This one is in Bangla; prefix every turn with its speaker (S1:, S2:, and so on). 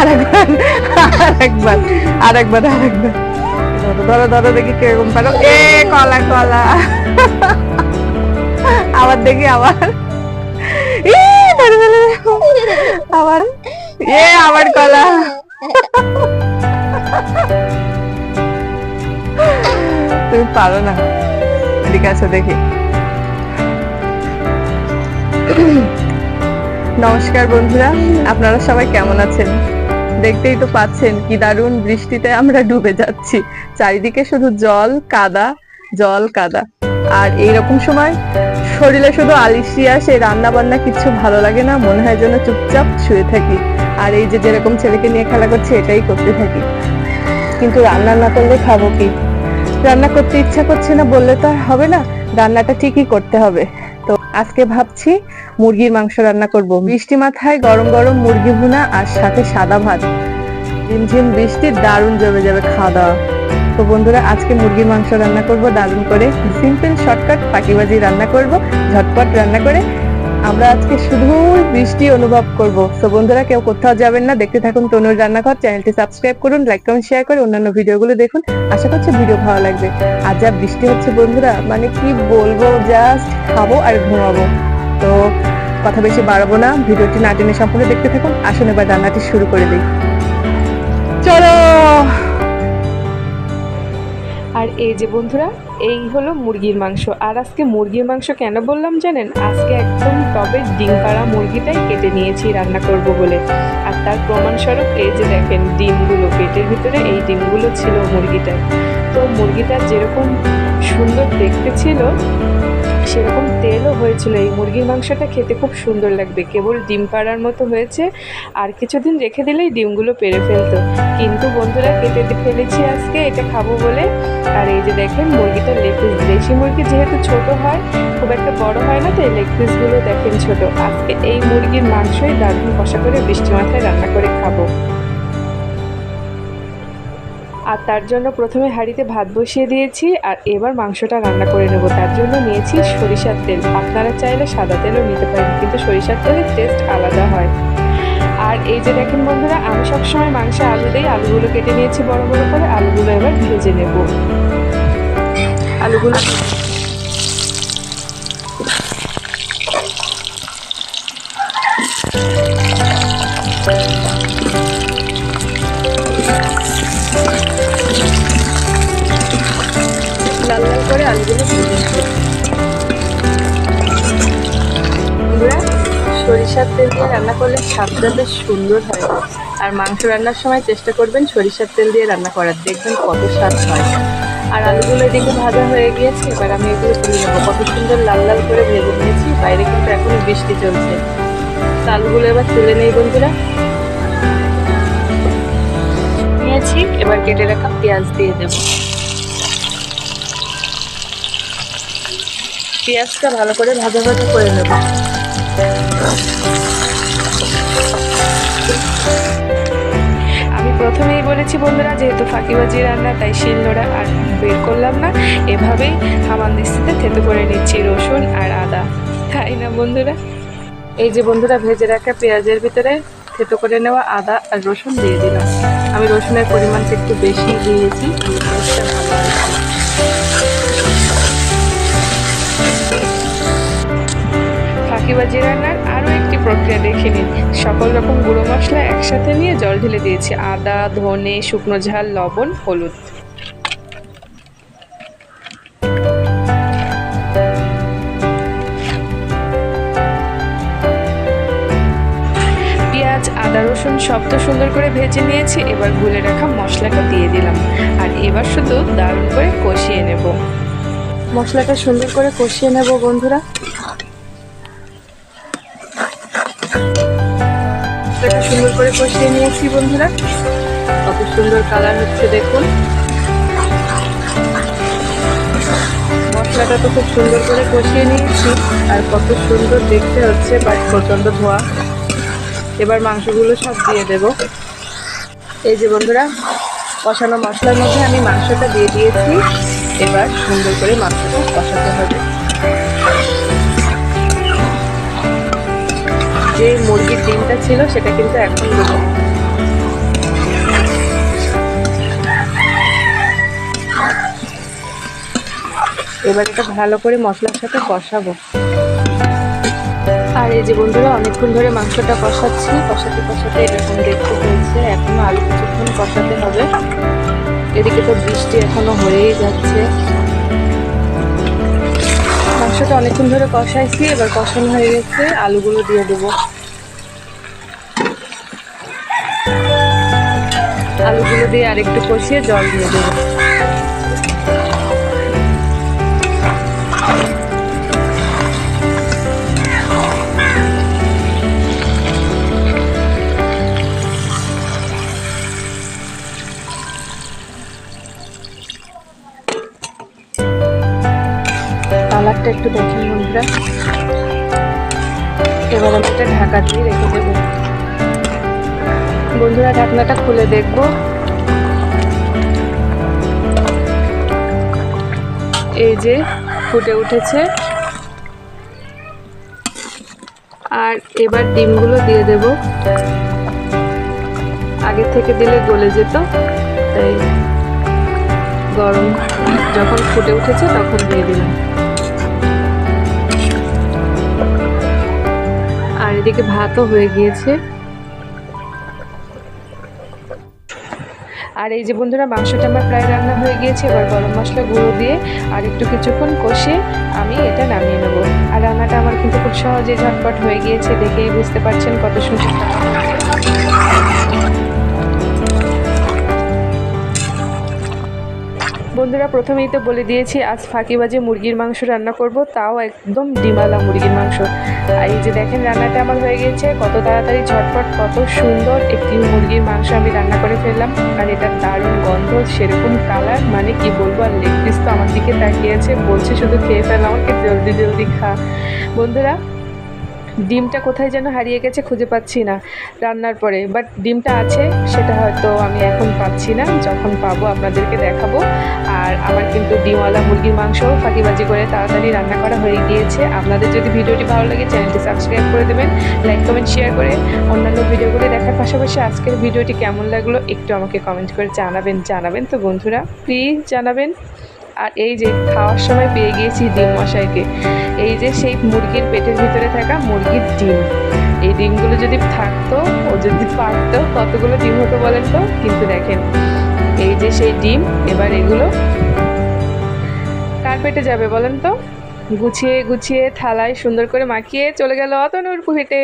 S1: আরেকবার আরেকবার আরেকবার আরেকবার। ধরো ধরো দেখি কীরকম পারো। এ, কলা কলা। আবার দেখি, আবার। আবার। এ, আবার কলা। তুমি পারো না। ঠিক আছে, দেখি। নমস্কার বন্ধুরা, আপনারা সবাই কেমন আছেন? দেখতেই তো পাচ্ছেন কি দারুণ বৃষ্টিতে আমরা ডুবে যাচ্ছি। চারিদিকে শুধু জল, কাদা জল, কাদা। আর এইরকম সময় শরীরে শুধু আলিশিয়া সেই রান্না বান্না কিছু ভালো লাগে না, মনে হয় যেন চুপচাপ শুয়ে থাকি। আর এই যে যেরকম ছেলেকে নিয়ে খেলা করছে, এটাই করতে থাকি। কিন্তু রান্না না করলে খাব কি? রান্না করতে ইচ্ছা করছে না, বললে তো আর হবে না। রান্নাটা ঠিকই করতে হবে। তো আজকে ভাবছি মুরগির মাংস রান্না করব। বৃষ্টি মাথায় গরম গরম মুরগি ভুনা আর সাথে সাদা ভাত। ঝিমঝিম বৃষ্টি, দারুণ জমে যাবে খাওয়া দাওয়া। তো বন্ধুরা, আজকে মুরগির মাংস রান্না করব, দারুণ করে। সিম্পল শর্টকাট পাকিবাজি রান্না করব, ঝটপট রান্না করে আমরা আজকে শুধু বৃষ্টি অনুভব করব। তো বন্ধুরা, কেউ কোথাও যাবেন না, দেখতে থাকুন তনুর রান্নাঘর। চ্যানেলটি সাবস্ক্রাইব করুন লাইক কমেন্ট শেয়ার করে অন্যান্য ভিডিওগুলো দেখুন। আশা করছি ভিডিও ভালো লাগবে। আর যা বৃষ্টি হচ্ছে, বন্ধুরা মানে কি বলব জাস্ট খাব আর ঘুমাবো। তো, কথা বেশি বাড়াবো না, ভিডিওটি না টেনে সম্পূর্ণ দেখতে থাকুন। আসুন এবার রান্নাটি শুরু করে দিই। চলো!
S2: আর এই যে বন্ধুরা, এই হলো মুরগির মাংস। আর আজকে মুরগির মাংস কেন বললাম জানেন? আজকে একদম তবে ডিম পাড়া মুরগিটাই কেটে নিয়েছি, রান্না করব বলে। আর তার প্রমাণস্বরূপ এই যে দেখেন, ডিমগুলো, পেটের ভিতরে এই ডিমগুলো ছিল মুরগিটার। তো মুরগিটা যেরকম সুন্দর দেখতে ছিল সেরকম তেলও হয়েছিল। এই মুরগির মাংসটা খেতে খুব সুন্দর লাগবে। কেবল ডিম পাড়ার মতো হয়েছে। আর কিছুদিন রেখে দিলেই ডিমগুলো পেরে ফেলতো। কিন্তু বন্ধুরা কেটে ফেলেছি আজকে, এটা খাব বলে। আর এই যে দেখেন, মুরগিটা লেগ পিস। দেশি মুরগি যেহেতু ছোট হয়, খুব একটা বড় হয় না তো এই লেগ পিসগুলো দেখেন ছোট। আজকে এই মুরগির মাংসই দারুণ। কষা করে বৃষ্টি মাথায় রান্না করে খাব। আর তার জন্য প্রথমে হাঁড়িতে ভাত বসিয়ে দিয়েছি আর এবার মাংসটা রান্না করে নেব। তার জন্য নিয়েছি সরিষার তেল। আপনারা চাইলে সাদা তেলও নিতে পারেন, কিন্তু সরিষার তেলের টেস্ট আলাদা হয়। আর এই যে দেখেন বন্ধুরা, আমি সবসময় মাংসে আলু দিই। আলুগুলো কেটে নিয়েছি বড় বড় করে। আলুগুলো এবার ভেজে নেব। আলুগুলো লাল সরিষার তেল দিয়ে রান্না করলে স্বাদটা বেশ সুন্দর হয়। আর মাংস রান্নার সময় চেষ্টা করবেন সরিষার তেল দিয়ে রান্না করার। দেখবেন কত স্বাদ হয়। আর আলুগুলো এদিকে ভাজা হয়ে গিয়েছে। এবার আমি এগুলো তুলে নেব। কত সুন্দর লাল লাল করে ভেজে নিয়েছি। বাইরে কিন্তু এখনও বৃষ্টি চলছে। আলুগুলো এবার তুলে নেই বন্ধুরা। নিয়েছি। এবার কেটে রাখা পেঁয়াজ দিয়ে দেবো। পেঁয়াজটা ভালো করে ভাজা ভাজা করে নেব। আমি প্রথমেই বলেছি, বন্ধুরা, যেহেতু ফাঁকিবাজি রান্না, তাই শিলনোড়া আর বের করলাম না। এভাবেই হামানদিস্তিতে থেতো করে নিচ্ছি রসুন আর আদা। তাই না, বন্ধুরা? এই যে বন্ধুরা, ভেজে রাখা পেঁয়াজের ভিতরে থেতো করে নেওয়া আদা আর রসুন দিয়ে দিলাম। আমি রসুনের পরিমাণটা একটু বেশি দিয়েছি। ফাঁকিবাজি রান্নার আরও একটি প্রক্রিয়া দেখে নিন। সকল রকম গুঁড়ো মশলা একসাথে নিয়ে জল ঢেলে দিয়েছি। আদা, ধনে, শুকনো ঝাল, লবণ, হলুদ। আদা, রসুন তো সুন্দর করে ভেজে নিয়েছি। এবার গুলে রাখা মশলাটা দিয়ে দিলাম। আর এবার শুধু দারুণ করে কষিয়ে নেব। মশলাটা সুন্দর করে কষিয়ে নেব বন্ধুরা। মশলাটা সুন্দর করে কষিয়ে নিয়েছি, বন্ধুরা। কত সুন্দর কালার হচ্ছে, দেখুন। মশলাটা তো খুব সুন্দর করে কষিয়ে নিয়েছি, আর কত সুন্দর দেখতে হচ্ছে বাট প্রচণ্ড ধোয়া। এবার মাংসগুলো সব দিয়ে দেব। এই যে বন্ধুরা, কষানো মশলার মধ্যে আমি মাংসটা দিয়ে দিয়েছি। এবার সুন্দর করে মাংসটা কষাতে হবে। যে মুরগির ডিমটা ছিল, সেটা কিন্তু এখন এবার এটা ভালো করে মশলার সাথে কষাবো। আর এই যে বন্ধুরা, অনেকক্ষণ ধরে মাংসটা কষাচ্ছি। কষাতে কষাতে এরকম দেখতে হয়েছে। এখনও আলু কিছুক্ষণ কষাতে হবে। এদিকে তো বৃষ্টি এখনও হয়েই যাচ্ছে। মাংসটা অনেকক্ষণ ধরে কষাইছি, এবার কষানো হয়ে গেছে, আলুগুলো দিয়ে দেবো। আলুগুলো দিয়ে আরেকটু কষিয়ে জল দিয়ে দেবো। একটু দেখেন বন্ধুরা। এবার আমি এটা ঢাকা দিয়ে রেখে দেবো। বন্ধুরা, ঢাকনাটা খুলে দেখব। এই যে ফুটে উঠেছে। আর এবার ডিমগুলো দিয়ে দেব। আগে থেকে দিলে গলে যেত, তাই গরম যখন ফুটে উঠেছে তখন দিয়ে দিলাম। এদিকে ভাতও হয়ে গিয়েছে। আর এই যে বন্ধুরা, মাংসটা আমার প্রায় রান্না হয়ে গিয়েছে, এবার গরম মশলা গুঁড়ো দিয়ে আর একটু কিছুক্ষণ কষে আমি এটা নামিয়ে নেব। আর রান্নাটা আমার কিন্তু খুব সহজে ঝটপট হয়ে গিয়েছে, দেখেই বুঝতে পারছেন কত সুন্দর। বন্ধুরা, প্রথমেই তো বলে দিয়েছি, আজ ফাঁকিবাজে মুরগির মাংস রান্না করব। তাও একদম ডিমালা মুরগির মাংস। আর এই যে দেখেন, রান্নাটা আমার হয়ে গেছে। কত তাড়াতাড়ি, ঝটপট, কত সুন্দর একটি মুরগির মাংস আমি রান্না করে ফেললাম। আর এটার দারুণ গন্ধ, সেরকম কালার মানে কি বলব, আর লেগ পিস তো আমার দিকে তাকিয়েছে বলছে শুধু খেয়ে ফেল আমাকে, জলদি জলদি খা। বন্ধুরা ডিমটা কোথায় যেন হারিয়ে গেছে খুঁজে পাচ্ছি না রান্নার পরে। বাট ডিমটা আছে, সেটা হয়তো আমি এখন পাচ্ছি না। যখন পাবো আপনাদেরকে দেখাবো। আর আমার কিন্তু ডিমওয়ালা মুরগির মাংস ফাঁকিবাজি করে তাড়াতাড়ি রান্না করা হয়ে গিয়েছে। আপনাদের যদি ভিডিওটি ভালো লাগে, চ্যানেলটি সাবস্ক্রাইব করে দেবেন। লাইক কমেন্ট শেয়ার করে অন্যান্য ভিডিওগুলি দেখার পাশাপাশি আজকের ভিডিওটি কেমন লাগল একটু আমাকে কমেন্ট করে জানাবেন জানাবেন তো বন্ধুরা। প্লিজ জানাবেন। আর এই যে খাওয়ার সময় পেয়ে গিয়েছি ডিম মশাইকে। এই যে সেই মুরগির পেটের ভিতরে থাকা ডিম। এই ডিমগুলো যদি থাকতো, ও যদি পারতো, কতগুলো ডিম হতো বলেন তো? কিন্তু দেখেন, এই যে সেই ডিম, এবার এগুলো কার পেটে যাবে বলেন তো? গুছিয়ে গুছিয়ে, থালায় সুন্দর করে মাখিয়ে চলে গেল অতনুর পেটে